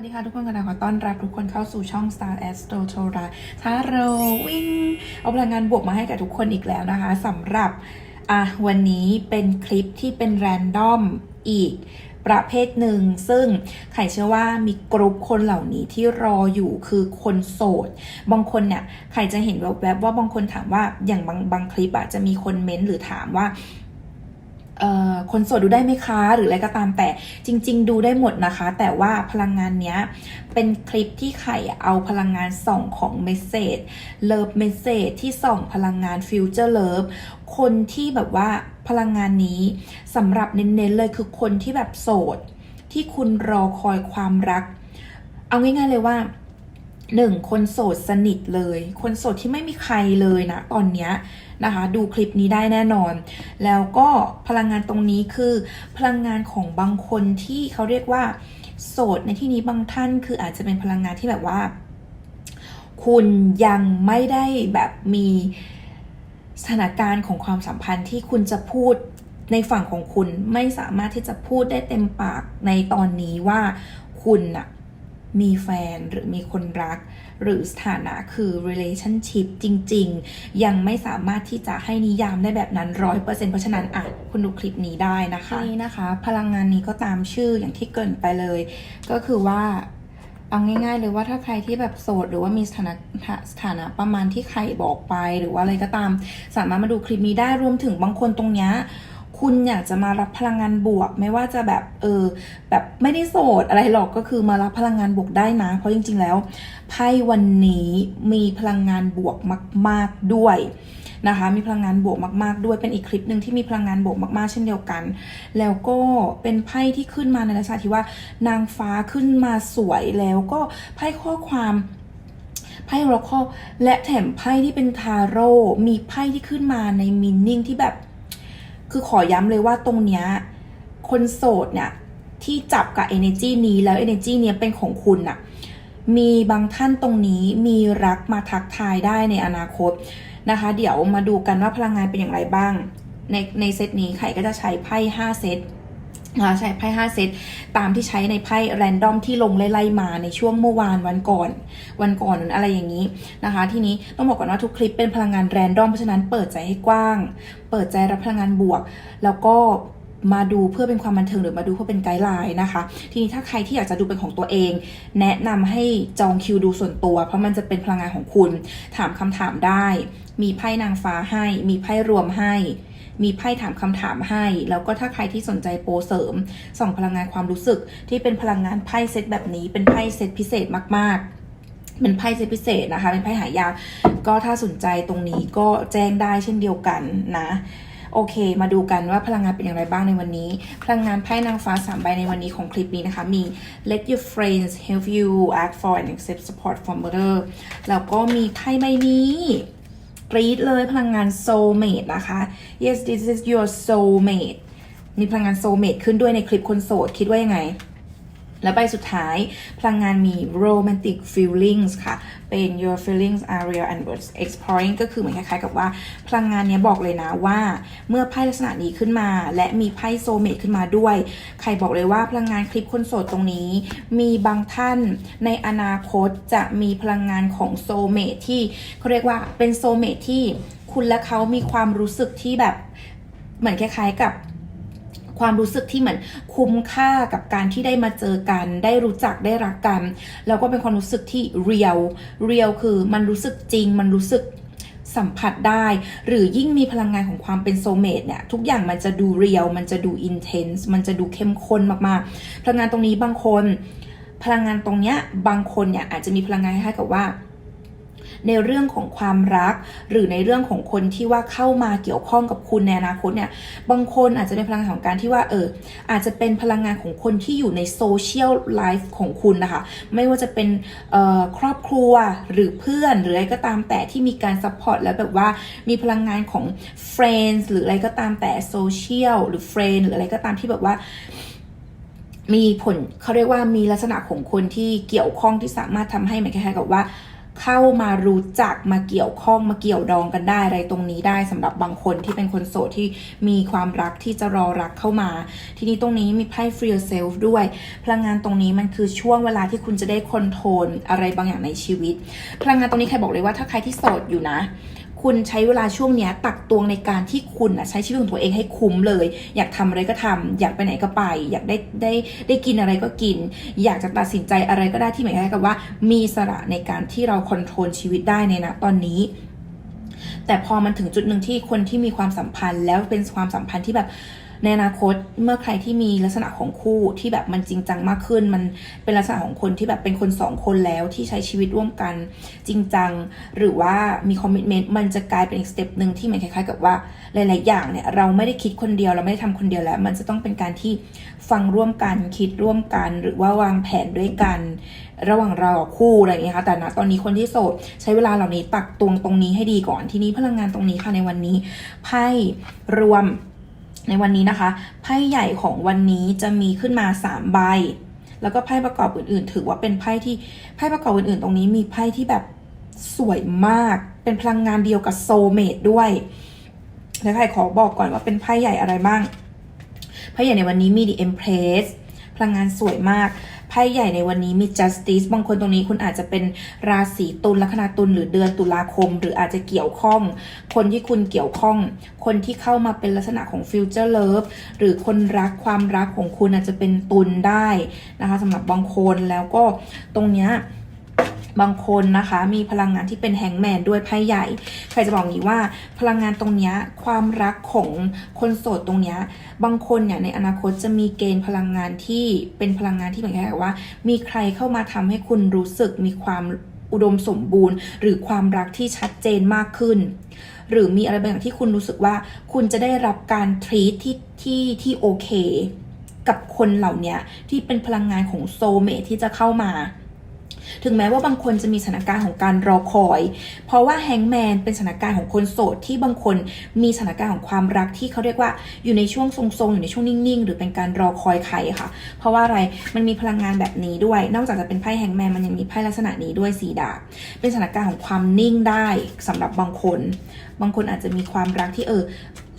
วัสดีค่ะทุกคนกันนะขอต้อนรับทุกคนเข้าสู่ช่อง Star Astro t o r a ทาโรวิ่งเอาพลังงานบวกมาให้กับทุกคนอีกแล้วนะคะสำหรับอะวันนี้เป็นคลิปที่เป็นแรนดอมอีกประเภทหนึ่ง ซึ่งไข่เชื่อว่ามีกรุ๊ปคนเหล่านี้ที่รออยู่คือคนโสด บางคนเนี่ยไข่จะเห็นแวบๆว่าบางคนถามว่าอย่างบางบางคลิปอะจะมีคนเม้นต์หรือถามว่า คนโสดดูได้ไหมคะหรืออะไรก็ตามแต่จริง ๆ ดูได้หมดนะคะ แต่ว่าพลังงานเนี้ยเป็นคลิปที่ไข่เอาพลังงานส่องของเมสเซจเลิฟเมสเซจที่ส่องพลังงานฟิวเจอร์เลิฟคนที่แบบว่าพลังงานนี้สำหรับเน้นๆเลยคือคนที่แบบโสด ที่คุณรอคอยความรัก เอาง่ายๆเลยว่าหนึ่งคนโสดสนิทเลย คนโสดที่ไม่มีใครเลยนะตอนเนี้ย นะคะ ดูคลิปนี้ได้แน่นอน แล้วก็พลังงานตรงนี้คือ พลังงานของบางคนที่เขาเรียกว่า โสดในที่นี้บางท่านคืออาจจะเป็นพลังงานที่แบบว่า คุณยังไม่ได้แบบมีสถานการณ์ของความสัมพันธ์ที่คุณจะพูดในฝั่งของคุณไม่สามารถที่จะพูดได้เต็มปากในตอนนี้ว่าคุณน่ะ มีแฟนหรือมีคนรัก หรือสถานะคือ relationship จริง ๆ ยังไม่สามารถที่จะให้นิยามได้แบบนั้นร้อยเปอร์เซ็นต์เพราะฉะนั้นอะคุณดูคลิปนี้ได้นะคะนี่นะคะ พลังงานนี้ก็ตามชื่ออย่างที่เกินไปเลย ก็คือว่าเอาง่ายๆเลยว่าถ้าใครที่แบบโสดหรือว่ามีสถานะสถานะประมาณที่ใครบอกไปหรือว่าอะไรก็ตาม สามารถมาดูคลิปนี้ได้รวมถึงบางคนตรงเนี้ย คุณอยากจะมารับพลังงานบวก ไม่ว่าจะแบบเออแบบไม่ได้โสดอะไรหรอกก็คือมารับพลังงานบวกได้นะ เพราะจริง ๆ แล้วไพ่วันนี้มีพลังงานบวกมาก ๆด้วยนะคะมีพลังงานบวกมาก ๆ ด้วยเป็นอีกคลิปหนึ่งที่มีพลังงานบวกมาก ๆ เช่นเดียวกัน แล้วก็เป็นไพ่ที่ขึ้นมาในลักษณะที่ว่านางฟ้าขึ้นมาสวยแล้วก็ไพ่ข้อความไพ่โรคอและแถมไพ่ที่เป็นทาโร่มีไพ่ที่ขึ้นมาในมินนิ่งที่แบบ คือขอย้ำเลยว่าตรงเนี้ยคนโสดเนี่ยที่จับกับ energy นี้แล้ว energy เนี้ยเป็นของคุณน่ะมีบางท่านตรงนี้มีรักมาทักทายได้ในอนาคตนะคะ เดี๋ยวมาดูกันว่าพลังงานเป็นอย่างไรบ้าง ในในเซตนี้ไข่ก็จะใช้ไพ่5เซต ใช้ไพ่5เซตตามที่ใช้ในไพ่แรนดอมที่ลงไล่ๆมาในช่วงเมื่อวานวันก่อน วันก่อนอะไรอย่างนี้นะคะ ทีนี้ต้องบอกก่อนว่าทุกคลิปเป็นพลังงานแรนดอมเพราะฉะนั้นเปิดใจให้กว้าง เปิดใจรับพลังงานบวก แล้วก็มาดูเพื่อเป็นความบันเทิงหรือมาดูเพื่อเป็นไกด์ไลน์นะคะ ทีนี้ถ้าใครที่อยากจะดูเป็นของตัวเอง แนะนำให้จองคิวดูส่วนตัว เพราะมันจะเป็นพลังงานของคุณ ถามคำถามได้ มีไพ่นางฟ้าให้ มีไพ่รวมให้ มีไพ่ถามคำถามให้ แล้วก็ถ้าใครที่สนใจโปรเสริมส่องพลังงานความรู้สึกที่เป็นพลังงานไพ่เซตแบบนี้เป็นไพ่เซตพิเศษมากๆเป็นไพ่เซตพิเศษนะคะ เป็นไพ่หายาก ก็ถ้าสนใจตรงนี้ก็แจ้งได้เช่นเดียวกันนะ โอเค มาดูกันว่าพลังงานเป็นอย่างไรบ้างในวันนี้ พลังงานไพ่นางฟ้าสามใบในวันนี้ของคลิปนี้นะคะ มี let your friends help you act for and accept support from other แล้วก็มีไพ่ใบนี้ กรีดเลยพลังงาน soulmate นะคะ yes this is your soulmate มีพลังงาน soulmate ขึ้นด้วยในคลิปคนโสด คิดว่ายังไง และใบสุดท้าย พลังงานมี romantic feelings ค่ะ เป็น your feelings are real and worth exploring ก็คือเหมือนคล้ายๆกับว่า พลังงานเนี้ยบอกเลยนะว่า เมื่อไพ่ลักษณะนี้ขึ้นมา และมีไพ่โซเมตขึ้นมาด้วย ใครบอกเลยว่าพลังงานคลิปคนโสดตรงนี้ มีบางท่านในอนาคตจะมีพลังงานของโซเมตที่เขาเรียกว่าเป็นโซเมตที่คุณและเขามีความรู้สึกที่แบบเหมือนคล้ายๆกับ ความรู้สึกที่เหมือนคุ้มค่ากับการที่ได้มาเจอกัน ได้รู้จักได้รักกัน แล้วก็เป็นความรู้สึกที่เรียลเรียลคือมันรู้สึกจริง มันรู้สึกสัมผัสได้ หรือยิ่งมีพลังงานของความเป็นโซเมตเนี่ยทุกอย่างมันจะดูเรียลมันจะดูอินเทนส์มันจะดูเข้มข้นมากๆ พลังงานตรงนี้บางคน พลังงานตรงเนี้ยบางคนเนี่ยอาจจะมีพลังงานคล้ายกับว่า ในเรื่องของความรัก หรือในเรื่องของคนที่ว่าเข้ามาเกี่ยวข้องกับคุณในอนาคตเนี่ยบางคนอาจจะเป็นพลังของการที่ว่าเอออาจจะเป็นพลังงานของคนที่อยู่ในโซเชียลไลฟ์ของคุณนะคะไม่ว่าจะเป็นครอบครัวหรือเพื่อนหรืออะไรก็ตามแต่ที่มีการซัพพอร์ตแล้วแบบว่ามีพลังงานของ friends หรืออะไรก็ตามแต่โซเชียลหรือ friend หรืออะไรก็ตามที่แบบว่ามีผลเขาเรียกว่ามีลักษณะของคนที่เกี่ยวข้องที่สามารถทำให้เหมือนคล้ายๆกับว่า เข้ามารู้จักมาเกี่ยวข้องมาเกี่ยวดองกันได้อะไรตรงนี้ได้สำหรับบางคนที่เป็นคนโสดที่มีความรักที่จะรอรักเข้ามา ทีนี้ตรงนี้มีไพ่ free yourself ด้วย พลังงานตรงนี้มันคือช่วงเวลาที่คุณจะได้คอนโทรลอะไรบางอย่างในชีวิต พลังงานตรงนี้ใครบอกเลยว่าถ้าใครที่โสดอยู่นะ คุณใช้เวลาช่วงเนี้ยตักตวงในการที่คุณนะใช้ชีวิตของตัวเองให้คุ้มเลย อยากทำอะไรก็ทำอยากไปไหนก็ไป อยากได้ได้ได้กินอะไรก็กิน อยากจะตัดสินใจอะไรก็ได้ที่หมายความกับว่า มีสระในการที่เราควบคุมชีวิตได้ในนะตอนนี้แต่พอมันถึงจุดหนึ่งที่คนที่มีความสัมพันธ์แล้วเป็นความสัมพันธ์ที่แบบ ในอนาคตเมื่อใครที่มีลักษณะของคู่ที่แบบมันจริงจังมากขึ้น มันเป็นลักษณะของคนที่แบบเป็นคนสองคนแล้วที่ใช้ชีวิตร่วมกันจริงจัง หรือว่ามีคอมมิชเมนต์มันจะกลายเป็นอีกสเต็ปหนึ่งที่เหมือนคล้ายๆ กับว่าหลายๆอย่างเนี่ยเราไม่ได้คิดคนเดียวเราไม่ได้ทำคนเดียวแล้ว มันจะต้องเป็นการที่ฟังร่วมกันคิดร่วมกัน หรือว่าวางแผนด้วยกัน ระหว่างเราคู่อะไรอย่างเงี้ยค่ะแต่ณตอนนี้คนที่โสดใช้เวลาเหล่านี้ตักตวงตรงนี้ให้ดีก่อนทีนี้พลังงานตรงนี้ค่ะในวันนี้ไพ่รวม ในวันนี้นะคะ ไพ่ใหญ่ของวันนี้จะมีขึ้นมา 3 ใบ แล้วก็ไพ่ประกอบอื่นๆ ถือว่าเป็นไพ่ที่ไพ่ประกอบอื่นๆ ตรงนี้มีไพ่ที่แบบสวยมาก เป็นพลังงานเดียวกับโซเมดด้วยแล้วใครขอบอกก่อนว่าเป็นไพ่ใหญ่อะไรบ้าง ไพ่ใหญ่ในวันนี้มี The Empress พลังงานสวยมาก ไพ่ใหญ่ในวันนี้มี justice บางคนตรงนี้คุณอาจจะเป็นราศีตุลลัคนาตุลหรือเดือนตุลาคม หรืออาจจะเกี่ยวข้อง คนที่คุณเกี่ยวข้อง คนที่เข้ามาเป็นลักษณะของ future love หรือคนรักความรักของคุณอาจจะเป็นตุลได้นะคะสำหรับบางคนแล้วก็ตรงเนี้ย บางคนนะคะ มีพลังงานที่เป็นแฮงแมนด้วยไพ่ใหญ่ ใครจะบอกงี้ว่าพลังงานตรงนี้ความรักของคนโสดตรงนี้บางคนเนี่ยในอนาคตจะมีเกณฑ์พลังงานที่เป็นพลังงานที่เหมือนกับว่า มีใครเข้ามาทำให้คุณรู้สึกมีความอุดมสมบูรณ์ หรือความรักที่ชัดเจนมากขึ้น หรือมีอะไรบางอย่างที่คุณรู้สึกว่า คุณจะได้รับการทรีตที่ที่ที่โอเค กับคนเหล่านี้ที่เป็นพลังงานของโซเมทที่จะเข้ามา ถึงแม้ว่าบางคนจะมีสถานการณ์ของการรอคอย เพราะว่าแฮงแมนเป็นสถานการณ์ของคนโสดที่บางคนมีสถานการณ์ของความรักที่เขาเรียกว่าอยู่ในช่วงทรงๆ อยู่ในช่วงนิ่งๆ หรือเป็นการรอคอยใครค่ะ เพราะว่าอะไร มันมีพลังงานแบบนี้ด้วย นอกจากจะเป็นไพ่แฮงแมนมันยังมีไพ่ลักษณะนี้ด้วยสีดาบ เป็นสถานการณ์ของความนิ่งได้สำหรับบางคน บางคนอาจจะมีความรักที่เออ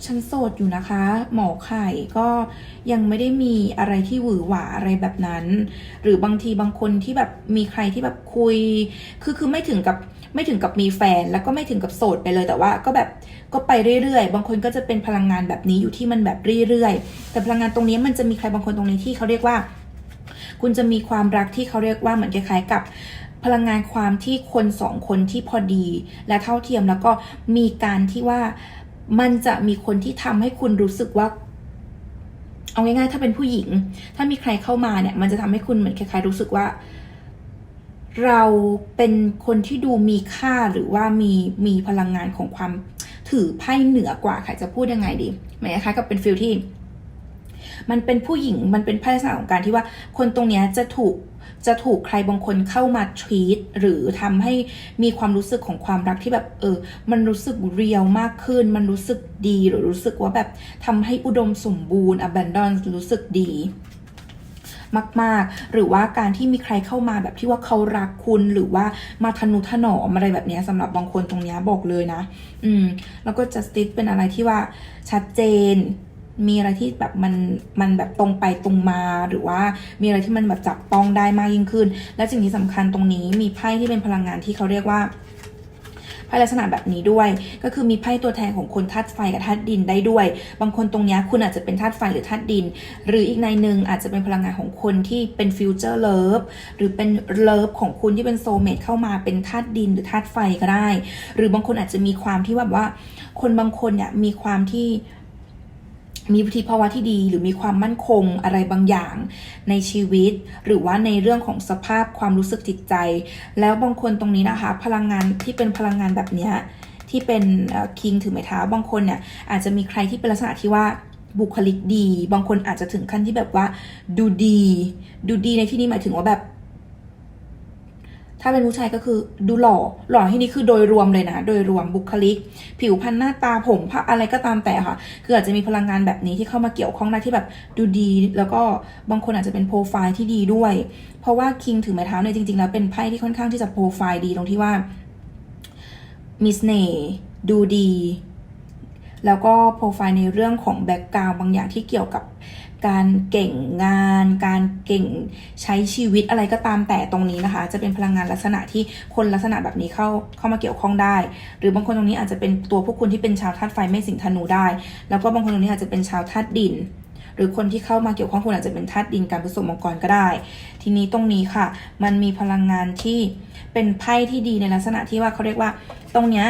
ฉันโสดอยู่นะคะ หมอไข่ก็ยังไม่ได้มีอะไรที่หวือหวาอะไรแบบนั้น หรือบางทีบางคนที่แบบมีใครที่แบบคุย คือคือไม่ถึงกับไม่ถึงกับมีแฟน แล้วก็ไม่ถึงกับโสดไปเลยแต่ว่าก็แบบก็ไปเรื่อยๆ บางคนก็จะเป็นพลังงานแบบนี้อยู่ที่มันแบบเรื่อยๆ แต่พลังงานตรงนี้มันจะมีใครบางคนตรงนี้ที่เขาเรียกว่า คุณจะมีความรักที่เขาเรียกว่าเหมือนคล้ายๆกับพลังงานความที่คนสองคนที่พอดีและเท่าเทียมแล้วก็มีการที่ว่า มันจะมีคนที่ทำให้คุณรู้สึกว่า เอาง่ายๆ ถ้าเป็นผู้หญิง ถ้ามีใครเข้ามาเนี่ย มันจะทำให้คุณเหมือนคล้ายๆรู้สึกว่า เราเป็นคนที่ดูมีค่าหรือว่ามีมีพลังงานของความถือไพ่เหนือกว่าใครจะพูดยังไงดีหมายคล้ายๆกับเป็นฟิลที่ มันเป็นผู้หญิงมันเป็นไพ่ลักษณะของการที่ว่า คนตรงเนี้ยจะถูก จะถูกใครบางคนเข้ามาทรีตหรือทำให้มีความรู้สึกของความรักที่แบบเออ มันรู้สึกเรียลมากขึ้น มันรู้สึกดีหรือรู้สึกว่าแบบทำให้อุดมสมบูรณ์ abandon รู้สึกดีมาก ๆ หรือว่าการที่มีใครเข้ามาแบบที่ว่าเขารักคุณหรือว่ามาทนุถนอมอะไรแบบเนี้ยสำหรับบางคนตรงนี้บอกเลยนะ อืม แล้วก็ justice เป็นอะไรที่ว่าชัดเจน มีอะไรที่แบบมันมันแบบตรงไปตรงมาหรือว่ามีอะไรที่มันแบบจับต้องได้มากยิ่งขึ้น และสิ่งที่สำคัญตรงนี้มีไพ่ที่เป็นพลังงานที่เขาเรียกว่าไพ่ลักษณะแบบนี้ด้วย ก็คือมีไพ่ตัวแทนของคนธาตุไฟกับธาตุดินได้ด้วย บางคนตรงนี้คุณอาจจะเป็นธาตุไฟหรือธาตุดิน หรืออีกในหนึ่งอาจจะเป็นพลังงานของคนที่เป็นฟิวเจอร์เลิฟหรือเป็นเลิฟของคุณที่เป็นโซเมทเข้ามาเป็นธาตุดินหรือธาตุไฟก็ได้ หรือบางคนอาจจะมีความที่แบบว่า คนบางคนเนี่ยมีความที่ มีวุฒิภาวะที่ดีหรือมีความมั่นคงอะไรบางอย่างในชีวิต หรือว่าในเรื่องของสภาพความรู้สึกจิตใจ แล้วบางคนตรงนี้นะคะ พลังงานที่เป็นพลังงานแบบเนี้ยที่เป็นคิงถือไม้เท้าบางคนเนี่ยอาจจะมีใครที่เป็นลักษณะที่ว่าบุคลิกดี บางคนอาจจะถึงขั้นที่แบบว่าดูดี ดูดีในที่นี้หมายถึงว่าแบบ ถ้าเป็นผู้ชายก็คือดูหล่อ หล่อที่นี่คือโดยรวมเลยนะ โดยรวมบุคลิก ผิวพรรณหน้าตาผมผ้าอะไรก็ตามแต่ค่ะ คืออาจจะมีพลังงานแบบนี้ที่เข้ามาเกี่ยวข้องได้ที่แบบดูดี แล้วก็บางคนอาจจะเป็นโปรไฟล์ที่ดีด้วย เพราะว่าคิงถือไม้เท้าเนี่ยจริงๆแล้วเป็นไพ่ที่ค่อนข้างที่จะโปรไฟล์ดีตรงที่ว่ามีเสน่ห์ดูดี แล้วก็โปรไฟล์ในเรื่องของแบ็กกราวบางอย่างที่เกี่ยวกับ การเก่งงาน การเก่งใช้ชีวิตอะไรก็ตามแต่ตรงนี้นะคะ จะเป็นพลังงานลักษณะที่คนลักษณะแบบนี้เข้าเข้ามาเกี่ยวข้องได้ หรือบางคนตรงนี้อาจจะเป็นตัวพวกคุณที่เป็นชาวธาตุไฟไม่สิงธนูได้ แล้วก็บางคนตรงนี้อาจจะเป็นชาวธาตุดิน หรือคนที่เข้ามาเกี่ยวข้องคุณอาจจะเป็นธาตุดินการผสมมังกรก็ได้ ทีนี้ตรงนี้ค่ะ มันมีพลังงานที่เป็นไพ่ที่ดีในลักษณะที่ว่าเขาเรียกว่าตรงเนี้ย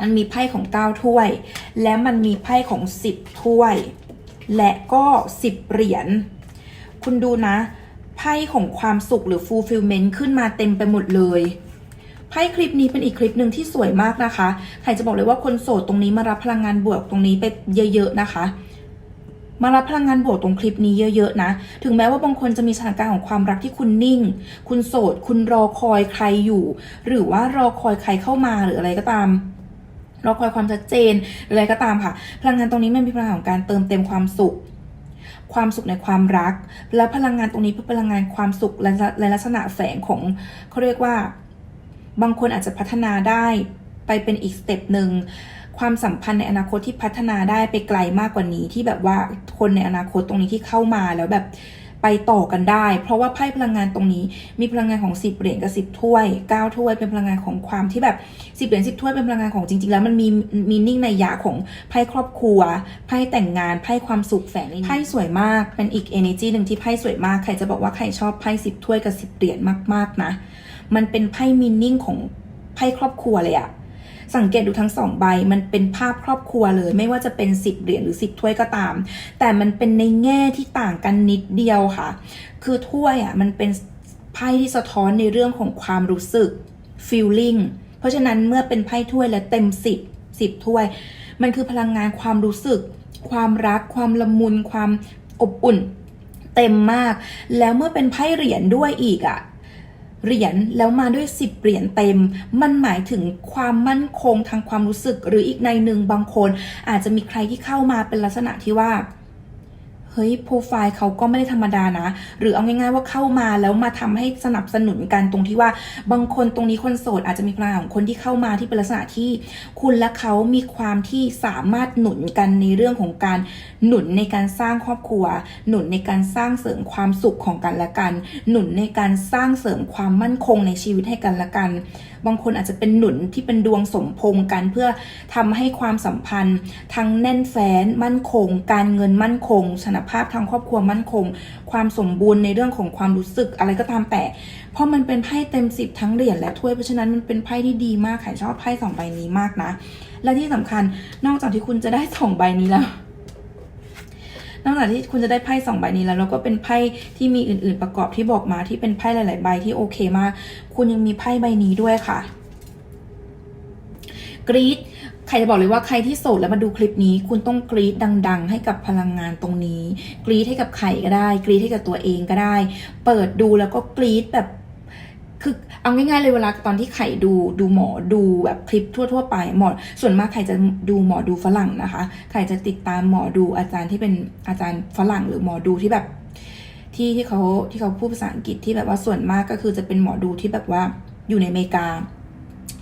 มันมีไพ่ของ9ถ้วย และมันมีไพ่ของ 10 ถ้วย และก็ 10 เหรียญ คุณดูนะ ไพ่ของความสุขหรือ fulfillment ขึ้นมาเต็มไปหมดเลยไพ่คลิปนี้เป็นอีกคลิปหนึ่งที่สวยมากนะคะใครจะบอกเลยว่าคนโสดตรงนี้มารับพลังงานบวกตรงนี้ไปเยอะๆนะคะ มารับพลังงานบวกตรงคลิปนี้เยอะๆนะ ถึงแม้ว่าบางคนจะมีสถานการณ์ของความรักที่คุณนิ่ง คุณโสด คุณรอคอยใครอยู่ หรือว่ารอคอยใครเข้ามาหรืออะไรก็ตาม รอคอยความชัดเจนหรืออะไรก็ตามค่ะ พลังงานตรงนี้มันมีพลังของการเติมเต็มความสุข ความสุขในความรัก และพลังงานตรงนี้เป็นพลังงานความสุขและลักษณะแฝงของเขาเรียกว่า บางคนอาจจะพัฒนาได้ไปเป็นอีกสเต็ปหนึ่งความสัมพันธ์ในอนาคตที่พัฒนาได้ไปไกลมากกว่านี้ที่แบบว่าคนในอนาคตตรงนี้ที่เข้ามาแล้วแบบ ไปต่อกันได้ เพราะว่าไพ่พลังงานตรงนี้ มีพลังงานของ 10เหรียญกับ10ถ้วย9ถ้วยเป็นพลังงานของความที่แบบ10เหรียญ10ถ้วยเป็นพลังงานของจริง ๆ แล้วมันมีมีนิ่งในยะของไพ่ครอบครัวไพ่แต่งงานไพ่ความสุขแฝงในไพ่สวยมากเป็นอีก energy หนึ่งที่ไพ่สวยมากใครจะบอกว่าใครชอบไพ่10ถ้วยกับ10เหรียญมากๆนะ มันเป็นไพ่มินนิ่งของไพ่ครอบครัวเลยอะ สังเกตดูทั้งสองใบมันเป็นภาพครอบครัวเลย ไม่ว่าจะเป็นสิบเหรียญหรือสิบถ้วยก็ตาม แต่มันเป็นในแง่ที่ต่างกันนิดเดียวค่ะ คือถ้วยอะมันเป็นไพ่ที่สะท้อนในเรื่องของความรู้สึก feeling เพราะฉะนั้นเมื่อเป็นไพ่ถ้วยและเต็มสิบสิบถ้วย มันคือพลังงานความรู้สึก ความรัก ความละมุน ความอบอุ่นเต็มมาก แล้วเมื่อเป็นไพ่เหรียญด้วยอีกอะ เหรียญแล้วมาด้วย 10 เหรียญเต็ม มันหมายถึงความมั่นคงทางความรู้สึก หรืออีกในหนึ่งบางคน อาจจะมีใครที่เข้ามาเป็นลักษณะที่ว่า ฮ้ยโปรไฟล์เขาก็ไม่ได้ธรรมดานะ หรือเอาง่ายๆว่าเข้ามาแล้วมาทำให้สนับสนุนกันตรงที่ว่าบางคนตรงนี้คนโสดอาจจะมีพลังของคนที่เข้ามาที่เป็นลักษณะที่ คุณและเขามีความที่สามารถหนุนกันในเรื่องของการหนุนในการสร้างครอบครัว หนุนในการสร้างเสริมความสุขของกันและกัน หนุนในการสร้างเสริมความมั่นคงในชีวิตให้กันและกันบางคนอาจจะเป็นหนุนที่เป็นดวงสมพงกันเพื่อทำให้ความสัมพันธ์ ทั้งแน่นแฟ้นมั่นคง การเงินมั่นคงชนภาพทางครอบครัวมั่นคง ความสมบูรณ์ในเรื่องของความรู้สึกอะไรก็ตามแต่ เพราะมันเป็นไพ่เต็มสิบทั้งเหรียญและถ้วยเพราะฉะนั้นมันเป็นไพ่ที่ดีมากใครชอบไพ่สองใบนี้มากนะ และที่สำคัญนอกจากที่คุณจะได้สองใบนี้แล้ว นอกจากที่คุณจะได้ไพ่สองใบนี้แล้วแล้วก็เป็นไพ่ที่มีอื่น ๆ ประกอบที่บอกมาที่เป็นไพ่หลาย ๆ ใบที่โอเคมาก คุณยังมีไพ่ใบนี้ด้วยค่ะ กรีดใครจะบอกเลยว่าใครที่โสดแล้วมาดูคลิปนี้ คุณต้องกรีดดัง ๆ ให้กับพลังงานตรงนี้ กรีดให้กับใครก็ได้ กรีดให้กับตัวเองก็ได้ เปิดดูแล้วก็กรีดแบบ คือเอาง่ายๆเลยเวลาตอนที่ไข่ดูดูหมอดูแบบคลิปทั่ว ๆ ไปหมอส่วนมากใครจะดูหมอดูฝรั่งนะคะใครจะติดตามหมอดูอาจารย์ที่เป็นอาจารย์ฝรั่งหรือหมอดูที่แบบที่ที่เขาที่เขาพูดภาษาอังกฤษที่แบบว่าส่วนมากก็คือจะเป็นหมอดูที่แบบว่าอยู่ในอเมริกา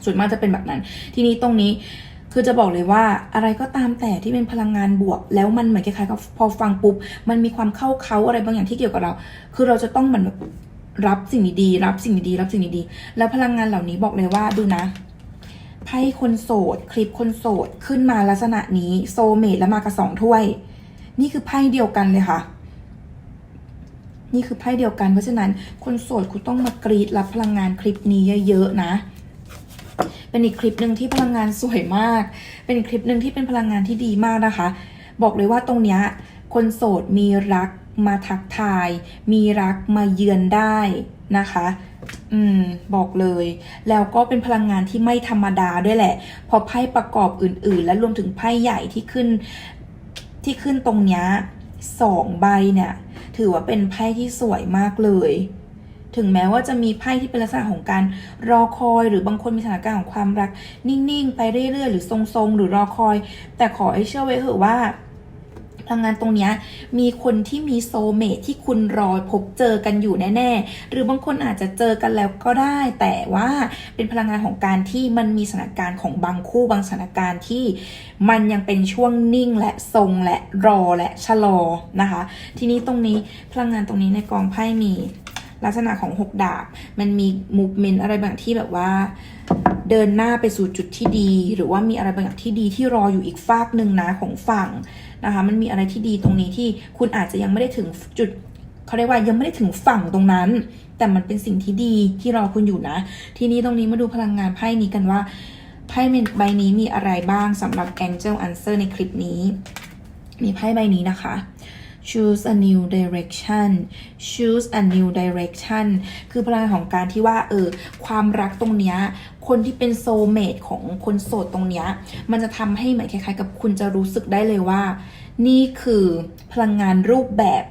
ส่วนมากจะเป็นแบบนั้น ทีนี้ตรงนี้คือจะบอกเลยว่าอะไรก็ตามแต่ที่เป็นพลังงานบวก แล้วมันเหมือนคล้ายๆกับพอฟังปุ๊บมันมีความเข้าเขาอะไรบางอย่างที่เกี่ยวกับเรา คือเราจะต้องเหมือนแบบ รับสิ่งดีๆ รับสิ่งดีๆ รับสิ่งดีๆ แล้วพลังงานเหล่านี้บอกเลยว่าดูนะ ไพ่คนโสด คลิปคนโสด ขึ้นมาลักษณะนี้โซเมดแล้วมากับสองถ้วย นี่คือไพ่เดียวกันเลยค่ะ นี่คือไพ่เดียวกัน เพราะฉะนั้นคนโสดคุณต้องมากรีดรับพลังงานคลิปนี้เยอะๆนะ เป็นอีกคลิปหนึ่งที่พลังงานสวยมาก เป็นอีกคลิปหนึ่งที่เป็นพลังงานที่ดีมากนะคะ บอกเลยว่าตรงเนี้ยคนโสดมีรัก มาทักทาย มีรักมาเยือนได้นะคะ อืม บอกเลย แล้วก็เป็นพลังงานที่ไม่ธรรมดาด้วยแหละ พอไพ่ประกอบอื่น ๆ และรวมถึงไพ่ใหญ่ที่ขึ้น ที่ขึ้นตรงนี้สองใบเนี่ย ถือว่าเป็นไพ่ที่สวยมากเลย ถึงแม้ว่าจะมีไพ่ที่เป็นลักษณะของการรอคอย หรือบางคนมีสถานการณ์ของความรัก นิ่ง ๆ ไปเรื่อย ๆ หรือทรง ๆ หรือรอคอย แต่ขอให้เชื่อไว้เถอะว่า พลังงานตรงเนี้ยมีคนที่มีโซเมทที่คุณรอพบเจอกันอยู่แน่ ๆ หรือบางคนอาจจะเจอกันแล้วก็ได้ แต่ว่าเป็นพลังงานของการที่มันมีสถานการณ์ของบางคู่บางสถานการณ์ที่มันยังเป็นช่วงนิ่งและทรงและรอและชะลอนะคะ ทีนี้ตรงนี้พลังงานตรงนี้ในกองไพ่มีลักษณะของหกดาบ มันมีมูฟเมนต์อะไรบางที่แบบว่าเดินหน้าไปสู่จุดที่ดี หรือว่ามีอะไรบางอย่างที่ดีที่รออยู่อีกฝากหนึ่งนะของฝั่ง นะคะ มันมีอะไรที่ดีตรงนี้ที่คุณอาจจะยังไม่ได้ถึงจุดเขาเรียกว่ายังไม่ได้ถึงฝั่งตรงนั้น แต่มันเป็นสิ่งที่ดีที่รอคุณอยู่นะ ทีนี้ตรงนี้มาดูพลังงานไพ่นี้กันว่าไพ่ใบนี้มีอะไรบ้างสำหรับ Angel Answer ในคลิปนี้ มีไพ่ใบนี้นะคะ choose a new direction choose a new direction คือพลังของการที่ว่าเออความรักตรงเนี้ยคนที่เป็นโซเมตของคนโสดตรงเนี้ยมันจะทำให้เหมือนคล้ายๆ กับคุณจะรู้สึกได้เลยว่า นี่คือพลังงานรูปแบบ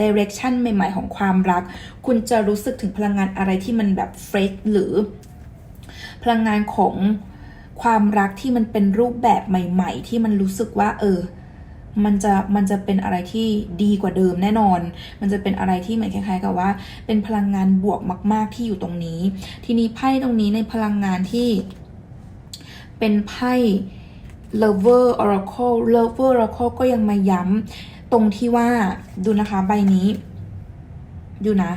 direction ใหม่ ๆ ของความรัก คุณจะรู้สึกถึงพลังงานอะไรที่มันแบบเฟรชหรือ พลังงานของความรักที่มันเป็นรูปแบบใหม่ ๆ ที่มันรู้สึกว่า เออ มันจะมันจะเป็นอะไรที่ดีกว่าเดิมแน่นอน มันจะเป็นอะไรที่เหมือนคล้ายๆ กับว่า เป็นพลังงานบวกมาก ๆ ที่อยู่ตรงนี้ ทีนี้ไพ่ตรงนี้ในพลังงานที่เป็นไพ่ lover oracle lover oracle ก็ยังมาย้ำตรงที่ว่าดูนะคะใบนี้ ดูนะ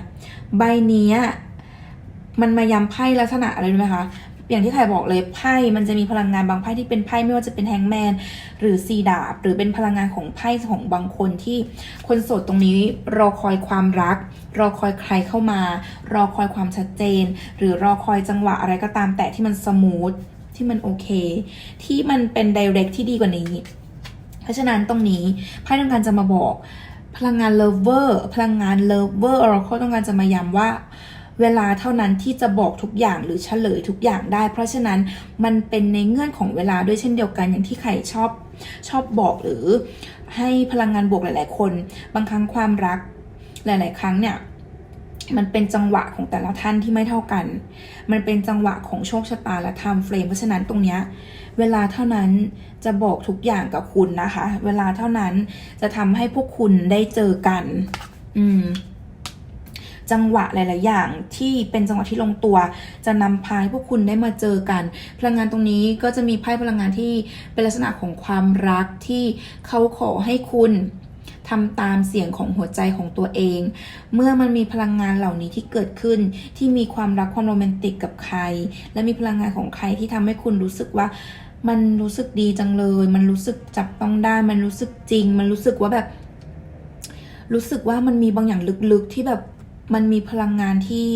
ใบนี้มันมาย้ำไพ่ลักษณะอะไรรู้ไหมคะ อย่างที่ไข่บอกเลยไพ่มันจะมีพลังงานบางไพ่ที่เป็นไพ่ไม่ว่าจะเป็นแฮงแมนหรือซีดาบหรือเป็นพลังงานของไพ่ของบางคนที่คนโสดตรงนี้รอคอยความรัก รอคอยใครเข้ามา รอคอยความชัดเจน หรือรอคอยจังหวะอะไรก็ตามแต่ที่มันสมูทที่มันโอเค ที่มันเป็นไดเรกที่ดีกว่านี้ เพราะฉะนั้นตรงนี้ไพ่ต้องการจะมาบอกพลังงาน lover พลังงาน lover oracle ต้องการจะมาย้ำว่า เวลาเท่านั้นที่จะบอกทุกอย่างหรือเฉลยทุกอย่างได้ เพราะฉะนั้นมันเป็นในเงื่อนของเวลาด้วยเช่นเดียวกันอย่างที่ใครชอบชอบบอกหรือให้พลังงานบวกหลาย ๆ คน บางครั้งความรักหลาย ๆ ครั้งเนี่ยมันเป็นจังหวะของแต่ละท่านที่ไม่เท่ากัน มันเป็นจังหวะของโชคชะตาและไทม์เฟรม เพราะฉะนั้นตรงเนี้ยเวลาเท่านั้นจะบอกทุกอย่างกับคุณนะคะ เวลาเท่านั้นจะทำให้พวกคุณได้เจอกัน อืม จังหวะหลาย ๆ อย่างที่เป็นจังหวะที่ลงตัว จะนำพาให้พวกคุณได้มาเจอกัน พลังงานตรงนี้ก็จะมีไพ่พลังงานที่เป็นลักษณะของความรักที่เขาขอให้คุณทำตามเสียงของหัวใจของตัวเอง เมื่อมันมีพลังงานเหล่านี้ที่เกิดขึ้น ที่มีความรักความโรแมนติกกับใคร และมีพลังงานของใครที่ทำให้คุณรู้สึกว่า มันรู้สึกดีจังเลย มันรู้สึกจับต้องได้ มันรู้สึกจริง มันรู้สึกว่าแบบ รู้สึกว่ามันมีบางอย่างลึกๆที่แบบ มันมีพลังงานที่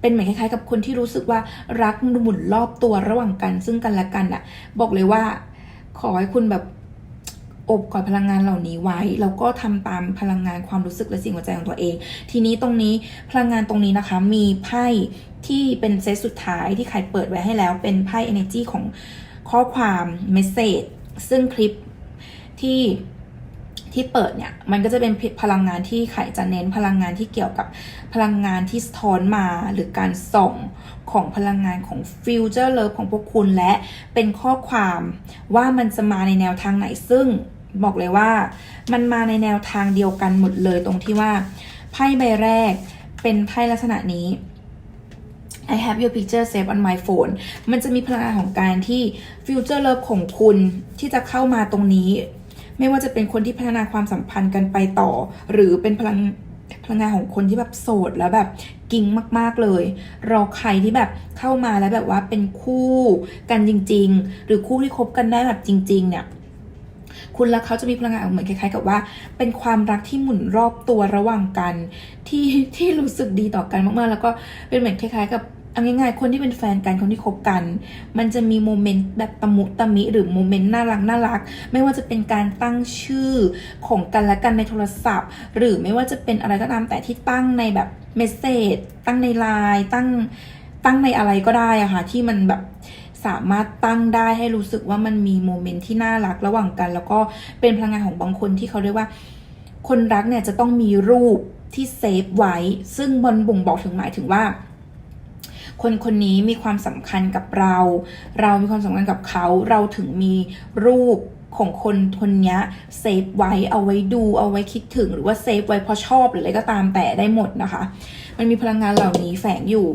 เป็นเหมือนคล้ายๆ กับคนที่รู้สึกว่ารักหมุนรอบตัวระหว่างกัน ซึ่งกันและกันอะบอกเลยว่า ขอให้คุณแบบอบกอดพลังงานเหล่านี้ไว้ แล้วก็ทำตามพลังงานความรู้สึกและสิ่งหัวใจของตัวเอง ทีนี้ตรงนี้พลังงานตรงนี้นะคะ มีไพ่ที่เป็นเซตสุดท้ายที่ใครเปิดไว้ให้แล้ว เป็นไพ่ energy ของข้อความเมสเซจซึ่งคลิปที่ ที่เปิดเนี่ยมันก็จะเป็นพลังงานที่ไข่จะเน้นพลังงานที่เกี่ยวกับพลังงานที่สะท้อนมาหรือการส่งของพลังงานของฟิวเจอร์เลิฟของพวกคุณและเป็นข้อความว่ามันจะมาในแนวทางไหนซึ่งบอกเลยว่า มันมาในแนวทางเดียวกันหมดเลยตรงที่ว่าไพ่ใบแรกเป็นไพ่ลักษณะนี้ I have your picture saved on my phone มันจะมีพลังงานของการที่ future love ของคุณที่จะเข้ามาตรงนี้ ไม่ว่าจะเป็นคนที่พัฒนาความสัมพันธ์กันไปต่อ หรือเป็นพลังพลังงานของคนที่แบบโสดแล้วแบบกิ้งมาก ๆเลย รอใครที่แบบเข้ามาแล้วแบบว่าเป็นคู่กันจริง ๆ หรือคู่ที่คบกันได้แบบจริง ๆ เนี่ยคุณและเขาจะมีพลังงานเหมือนคล้ายๆกับว่า เป็นความรักที่หมุนรอบตัวระหว่างกัน ที่ที่รู้สึกดีต่อกันมากๆ แล้วก็เป็นเหมือนคล้ายๆ กับ เอาง่ายๆคนที่เป็นแฟนกันคนที่คบกัน มันจะมีโมเมนต์แบบตะมุตะมิ หรือโมเมนต์น่ารักน่ารัก ไม่ว่าจะเป็นการตั้งชื่อของกันและกันในโทรศัพท์ หรือไม่ว่าจะเป็นอะไรก็ตามแต่ที่ตั้งในแบบเมสเซจตั้งในไลน์ตั้งตั้งในอะไรก็ได้อะค่ะที่มันแบบสามารถตั้งได้ให้รู้สึกว่ามันมีโมเมนต์ที่น่ารักระหว่างกัน แล้วก็เป็นพลังงานของบางคนที่เขาเรียกว่า คนรักเนี่ยจะต้องมีรูปที่เซฟไว้ ซึ่งมันบ่งบอกถึงหมายถึงว่า คนคนนี้มีความสำคัญกับเรา เรามีความสำคัญกับเขา เราถึงมีรูปของคนคนนี้เซฟไว้เอาไว้ดูเอาไว้คิดถึงหรือว่าเซฟไว้เพราะชอบหรืออะไรก็ตามแต่ได้หมดนะคะ มันมีพลังงานเหล่านี้แฝงอยู่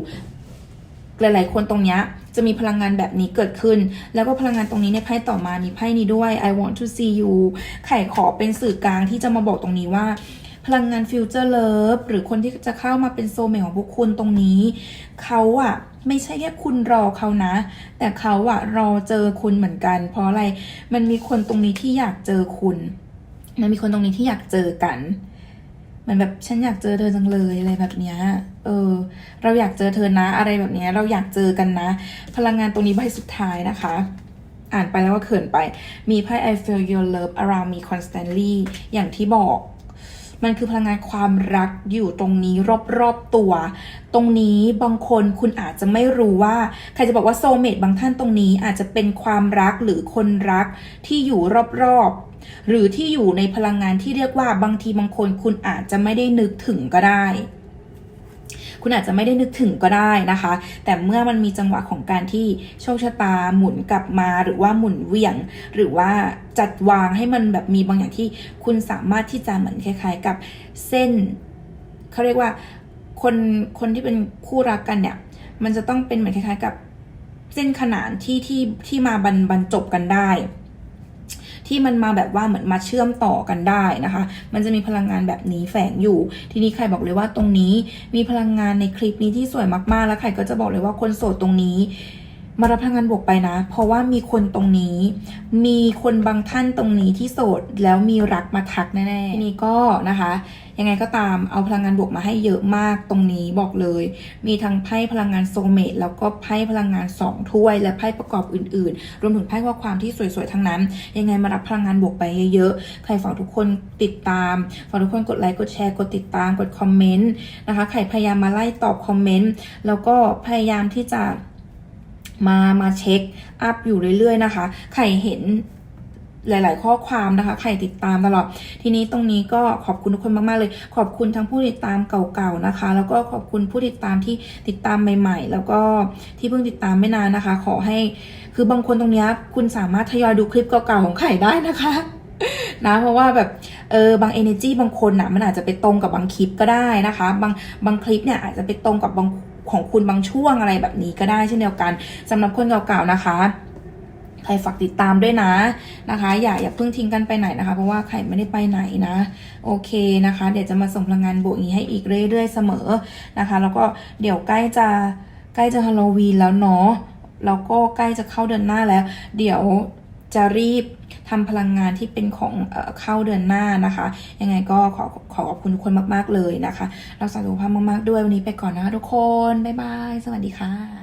หลาย ๆ คนตรงนี้จะมีพลังงานแบบนี้เกิดขึ้น แล้วก็พลังงานตรงนี้ในไพ่ต่อมามีไพ่นี้ด้วย I want to see you ไข่ขอเป็นสื่อกลางที่จะมาบอกตรงนี้ว่า พลังงานฟิวเจอร์เลิฟหรือคนที่จะเข้ามาเป็นโซเมของพวกคุณตรงนี้เขาอะไม่ใช่แค่คุณรอเขานะ แต่เขาอะรอเจอคุณเหมือนกัน เพราะอะไรมันมีคนตรงนี้ที่อยากเจอคุณ มันมีคนตรงนี้ที่อยากเจอกันเหมือนแบบฉันอยากเจอเธอจังเลยอะไรแบบเนี้ย เออ เราอยากเจอเธอนะ อะไรแบบเนี้ย เราอยากเจอกันนะ พลังงานตรงนี้ใบสุดท้ายนะคะ อ่านไปแล้วก็เขินไป มีไพ่ I feel your love around me constantly อย่างที่บอก มันคือพลังงานความรักอยู่ตรงนี้รอบๆตัว ตรงนี้บางคนคุณอาจจะไม่รู้ว่า ใครจะบอกว่าโซเมตบางท่านตรงนี้อาจจะเป็นความรักหรือคนรักที่อยู่รอบๆ หรือที่อยู่ในพลังงานที่เรียกว่าบางทีบางคนคุณอาจจะไม่ได้นึกถึงก็ได้ คุณอาจจะไม่ได้นึกถึงก็ได้นะคะ แต่เมื่อมันมีจังหวะของการที่โชคชะตาหมุนกลับมาหรือว่าหมุนเวียง หรือว่าจัดวางให้มันแบบมีบางอย่างที่คุณสามารถที่จะเหมือนคล้าย ๆ กับเส้นเขาเรียกว่าคนคนที่เป็นคู่รักกันเนี่ย มันจะต้องเป็นเหมือนคล้าย ๆ กับเส้นขนานที่ที่ที่มาบรรบรรจบกันได้ ที่มันมาแบบว่าเหมือนมาเชื่อมต่อกันได้นะคะ มันจะมีพลังงานแบบนี้แฝงอยู่ ทีนี้ใครบอกเลยว่าตรงนี้มีพลังงานในคลิปนี้ที่สวยมากๆ แล้วใครก็จะบอกเลยว่าคนโสดตรงนี้ มารับพลังงานบวกไปนะ เพราะว่ามีคนตรงนี้ มีคนบางท่านตรงนี้ที่โสดแล้วมีรักมาทักแน่ๆทีนี้ก็นะคะ ยังไงก็ตามเอาพลังงานบวกมาให้เยอะมากตรงนี้บอกเลย มีทั้งไพ่พลังงานโซเมตแล้วก็ไพ่พลังงานสองถ้วย และไพ่ประกอบอื่นๆ รวมถึงไพ่ข้อความที่สวยๆทั้งนั้น ยังไงมารับพลังงานบวกไปเยอะๆใครฝากทุกคนติดตามฝากทุกคนกดไลค์กดแชร์กดติดตามกดคอมเมนต์นะคะใครพยายามมาไล่ตอบคอมเมนต์แล้วก็พยายามที่จะ มามาเช็คอัพอยู่เรื่อยๆนะคะ ใครเห็นหลาย ๆ ข้อความนะคะใครติดตามตลอด ทีนี้ตรงนี้ก็ขอบคุณทุกคนมาก ๆ เลย ขอบคุณทั้งผู้ติดตามเก่า ๆ นะคะ แล้วก็ขอบคุณผู้ติดตามที่ติดตามใหม่ ๆ แล้วก็ที่เพิ่งติดตามไม่นานนะคะ ขอให้คือบางคนตรงนี้คุณสามารถทยอยดูคลิปเก่า ๆ ของไข่ได้นะคะนะเพราะว่าแบบเออบาง energy บางคนน่ะมันอาจจะไปตรงกับบางคลิปก็ได้นะคะ บางบางคลิปเนี่ยอาจจะไปตรงกับบาง ของคุณบางช่วงอะไรแบบนี้ก็ได้เช่นเดียวกันสำหรับคนเก่าๆนะคะใครฝากติดตามด้วยนะนะคะ อย่าอย่าเพิ่งทิ้งกันไปไหนนะคะ เพราะว่าใครไม่ได้ไปไหนนะ โอเคนะคะ เดี๋ยวจะมาส่งพลังงานบวกนี้ให้อีกเรื่อยๆเสมอนะคะ แล้วก็เดี๋ยวใกล้จะใกล้จะฮาโลวีนแล้วเนาะแล้วก็ใกล้จะเข้าเดือนหน้าแล้ว เดี๋ยวจะรีบ ทำพลังงานที่เป็นของเข้าเดือนหน้านะคะ ยังไงก็ขอขอขอบคุณทุกคนมาก ๆ เลยนะคะ รักษาสุขภาพมาก ๆ ด้วยวันนี้ไปก่อนนะคะทุกคน บ๊ายบาย สวัสดีค่ะ